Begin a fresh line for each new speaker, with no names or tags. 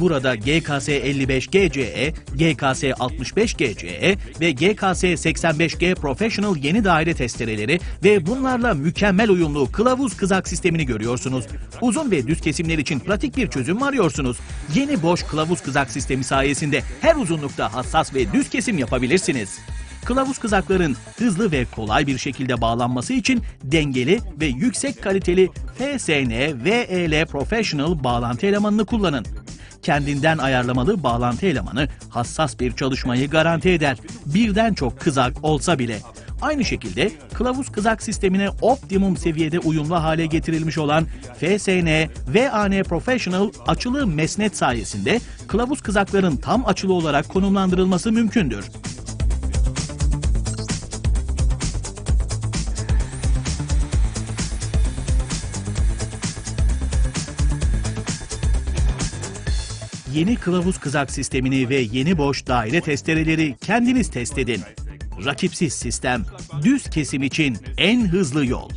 Burada GKS 55GCE, GKS 65GCE ve GKS 85G Professional yeni daire testereleri ve bunlarla mükemmel uyumlu kılavuz kızak sistemini görüyorsunuz. Uzun ve düz kesimler için pratik bir çözüm arıyorsunuz? Yeni boş kılavuz kızak sistemi sayesinde her uzunlukta hassas ve düz kesim yapabilirsiniz. Kılavuz kızakların hızlı ve kolay bir şekilde bağlanması için dengeli ve yüksek kaliteli FSN VEL Professional bağlantı elemanını kullanın. Kendinden ayarlamalı bağlantı elemanı hassas bir çalışmayı garanti eder. Birden çok kızak olsa bile. Aynı şekilde kılavuz kızak sistemine optimum seviyede uyumlu hale getirilmiş olan FSN VAN Professional açılı mesnet sayesinde kılavuz kızakların tam açılı olarak konumlandırılması mümkündür. Yeni kılavuz kızak sistemini ve yeni boş daire testereleri kendiniz test edin. Rakipsiz sistem, düz kesim için en hızlı yol.